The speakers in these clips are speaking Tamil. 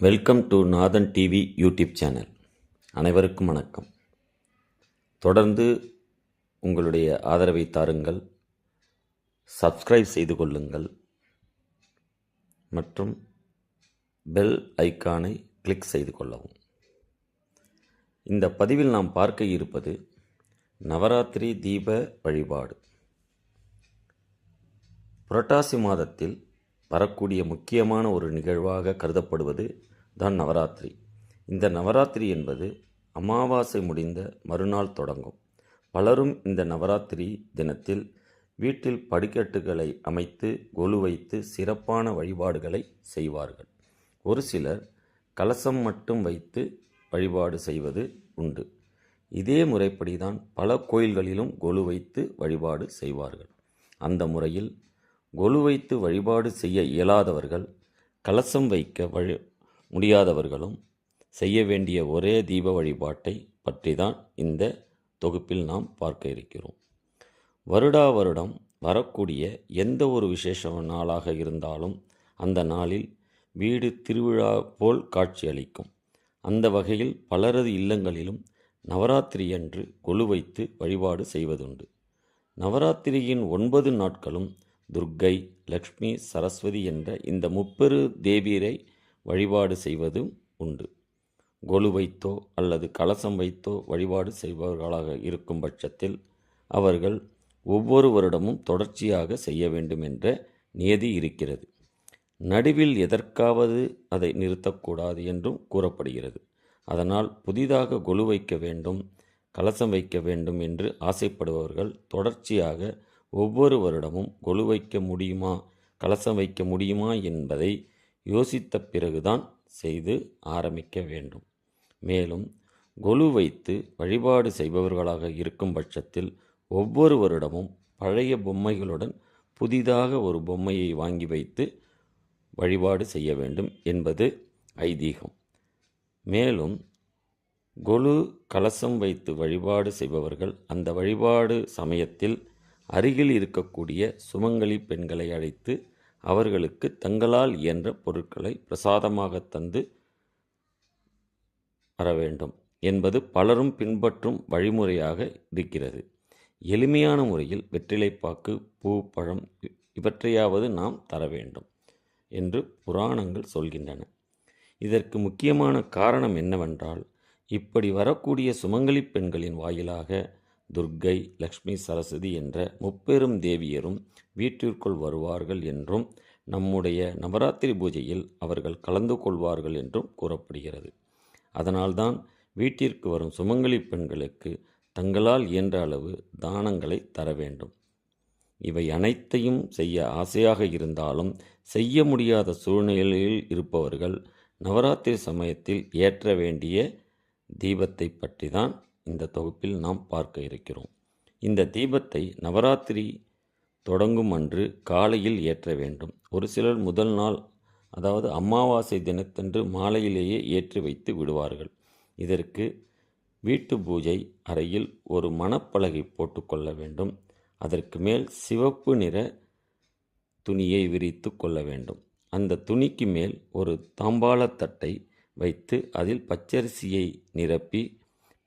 Welcome to Nathan TV YouTube channel. அனைவருக்கும் வணக்கம். தொடர்ந்து உங்களுடைய ஆதரவை தாருங்கள். சப்ஸ்கிரைப் செய்து கொள்ளுங்கள். மற்றும் பெல் ஐக்கானை கிளிக் செய்து கொள்ளவும். இந்த பதிவில் நாம் பார்க்க இருப்பது நவராத்திரி தீப வழிபாடு. புரட்டாசி மாதத்தில் வரக்கூடிய முக்கியமான ஒரு நிகழ்வாக கருதப்படுவது தான் நவராத்திரி. இந்த நவராத்திரி என்பது அமாவாசை முடிந்த மறுநாள் தொடங்கும். பலரும் இந்த நவராத்திரி தினத்தில் வீட்டில் படிக்கட்டுகளை அமைத்து கொலு வைத்து சிறப்பான வழிபாடுகளை செய்வார்கள். ஒரு சிலர் கலசம் மட்டும் வைத்து வழிபாடு செய்வது உண்டு. இதே முறைப்படி தான் பல கோயில்களிலும் கொலு வைத்து வழிபாடு செய்வார்கள். அந்த முறையில் கொலு வைத்து வழிபாடு செய்ய இயலாதவர்கள் கலசம் வைக்க வழி முடியாதவர்களும் செய்ய வேண்டிய ஒரே தீப வழிபாட்டை பற்றி தான் இந்த தொகுப்பில் நாம் பார்க்க இருக்கிறோம். வருடா வருடம் வரக்கூடிய எந்த ஒரு விசேஷ நாளாக இருந்தாலும் அந்த நாளில் வீடு திருவிழா போல் காட்சியளிக்கும். அந்த வகையில் பலரது இல்லங்களிலும் நவராத்திரியன்று கொலு வைத்து வழிபாடு செய்வதுண்டு. நவராத்திரியின் ஒன்பது நாட்களும் துர்க்கை லக்ஷ்மி சரஸ்வதி என்ற இந்த முப்பெரு தேவியரை வழிபாடு செய்வதும் உண்டு. கொலு வைத்தோ அல்லது கலசம் வைத்தோ வழிபாடு செய்பவர்களாக இருக்கும் பட்சத்தில் அவர்கள் ஒவ்வொரு வருடமும் தொடர்ச்சியாக செய்ய வேண்டும் என்ற நியதி இருக்கிறது. நடுவில் எதற்காவது அதை நிறுத்தக்கூடாது என்றும் கூறப்படுகிறது. அதனால் புதிதாக கொலு வைக்க வேண்டும் கலசம் வைக்க வேண்டும் என்று ஆசைப்படுபவர்கள் தொடர்ச்சியாக ஒவ்வொரு வருடமும் கொலு வைக்க முடியுமா? கலசம் வைக்க முடியுமா? என்பதை யோசித்த பிறகுதான் செய்து ஆரம்பிக்க வேண்டும். மேலும் கொலு வைத்து வழிபாடு செய்பவர்களாக இருக்கும் பட்சத்தில் ஒவ்வொரு வருடமும் பழைய பொம்மைகளுடன் புதிதாக ஒரு பொம்மையை வாங்கி வைத்து வழிபாடு செய்ய வேண்டும் என்பது ஐதீகம். மேலும் கொலு கலசம் வைத்து வழிபாடு செய்பவர்கள் அந்த வழிபாடு சமயத்தில் அருகில் இருக்கக்கூடிய சுமங்கலி பெண்களை அழைத்து அவர்களுக்கு தங்களால் இயன்ற பொருட்களை பிரசாதமாக தந்து வர வேண்டும் என்பது பலரும் பின்பற்றும் வழிமுறையாக இருக்கிறது. எளிமையான முறையில் வெற்றிலைப்பாக்கு பூ பழம் இவற்றையாவது நாம் தர வேண்டும் என்று புராணங்கள் சொல்கின்றன. இதற்கு முக்கியமான காரணம் என்னவென்றால் இப்படி வரக்கூடிய சுமங்கலி பெண்களின் வாயிலாக துர்க்கை லக்ஷ்மி சரஸ்வதி என்ற முப்பெரும் தேவியரும் வீட்டிற்குள் வருவார்கள் என்றும் நம்முடைய நவராத்திரி பூஜையில் அவர்கள் கலந்து கொள்வார்கள் என்றும் கூறப்படுகிறது. அதனால்தான் வீட்டிற்கு வரும் சுமங்கலி பெண்களுக்கு தங்களால் இயன்ற அளவு தானங்களை தர வேண்டும். இவை அனைத்தையும் செய்ய ஆசையாக இருந்தாலும் செய்ய முடியாத சூழ்நிலையில் இருப்பவர்கள் நவராத்திரி சமயத்தில் ஏற்ற வேண்டிய தீபத்தை பற்றி தான் இந்த தொகுப்பில் நாம் பார்க்க இருக்கிறோம். இந்த தீபத்தை நவராத்திரி தொடங்கும் அன்று காலையில் ஏற்ற வேண்டும். ஒரு சிலர் முதல் நாள் அதாவது அமாவாசை தினத்தன்று மாலையிலேயே ஏற்றி வைத்து விடுவார்கள். இதற்கு வீட்டு பூஜை அறையில் ஒரு மணப்பலகை போட்டுக்கொள்ள வேண்டும். அதற்கு மேல் சிவப்பு நிற துணியை விரித்து கொள்ள வேண்டும். அந்த துணிக்கு மேல் ஒரு தாம்பாளத்தட்டை வைத்து அதில் பச்சரிசியை நிரப்பி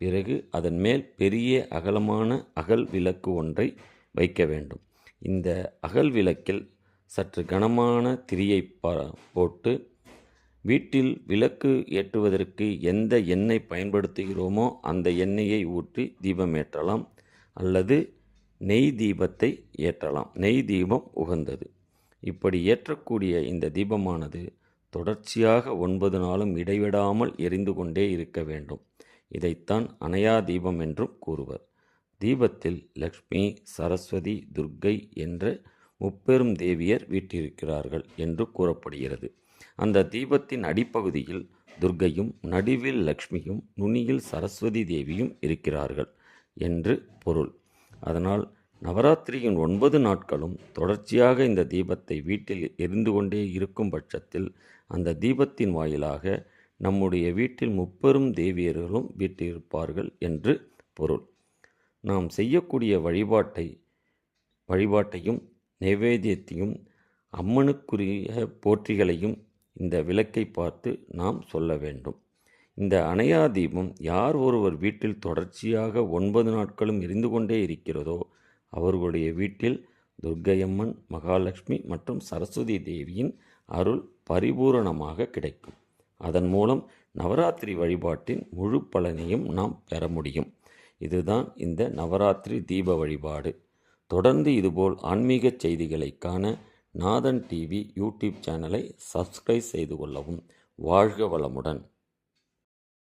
பிறகு அதன் மேல் பெரிய அகலமான அகல் விளக்கு ஒன்றை வைக்க வேண்டும். இந்த அகல் விளக்கில் சற்று கனமான திரியை போட்டு வீட்டில் விளக்கு ஏற்றுவதற்கு எந்த எண்ணெய் பயன்படுத்துகிறோமோ அந்த எண்ணெயை ஊற்றி தீபம் ஏற்றலாம் அல்லது நெய் தீபத்தை ஏற்றலாம். நெய் தீபம் உகந்தது. இப்படி ஏற்றக்கூடிய இந்த தீபமானது தொடர்ச்சியாக ஒன்பது நாளும் இடைவிடாமல் எரிந்து கொண்டே இருக்க வேண்டும். இதைத்தான் அணையா தீபம் என்றும் கூறுவர். தீபத்தில் லக்ஷ்மி சரஸ்வதி துர்க்கை என்ற முப்பெரும் தேவியர் வீட்டிருக்கிறார்கள் என்று கூறப்படுகிறது. அந்த தீபத்தின் அடிப்பகுதியில் துர்க்கையும் நடுவில் லக்ஷ்மியும் நுனியில் சரஸ்வதி தேவியும் இருக்கிறார்கள் என்று பொருள். அதனால் நவராத்திரியின் ஒன்பது நாட்களும் தொடர்ச்சியாக இந்த தீபத்தை வீட்டில் எரிந்து கொண்டே இருக்கும் பட்சத்தில் அந்த தீபத்தின் வாயிலாக நம்முடைய வீட்டில் முப்பெரும் தேவியர்களும் வீட்டிருப்பார்கள் என்று பொருள். நாம் செய்யக்கூடிய வழிபாட்டை வழிபாட்டையும் நைவேத்தியத்தையும் அம்மனுக்குரிய போற்றிகளையும் இந்த விளக்கை பார்த்து நாம் சொல்ல வேண்டும். இந்த அணையா தீபம் யார் ஒருவர் வீட்டில் தொடர்ச்சியாக ஒன்பது நாட்களும் எரிந்து கொண்டே இருக்கிறதோ அவர்களுடைய வீட்டில் துர்க்கையம்மன் மகாலட்சுமி மற்றும் சரஸ்வதி தேவியின் அருள் பரிபூரணமாக கிடைக்கும். அதன் மூலம் நவராத்திரி வழிபாட்டின் முழு பலனையும் நாம் பெற முடியும். இதுதான் இந்த நவராத்திரி தீப வழிபாடு. தொடர்ந்து இதுபோல் ஆன்மீக செய்திகளை காண நாதன் டிவி யூடியூப் சேனலை சப்ஸ்கிரைப் செய்து கொள்ளவும். வாழ்க வளமுடன்.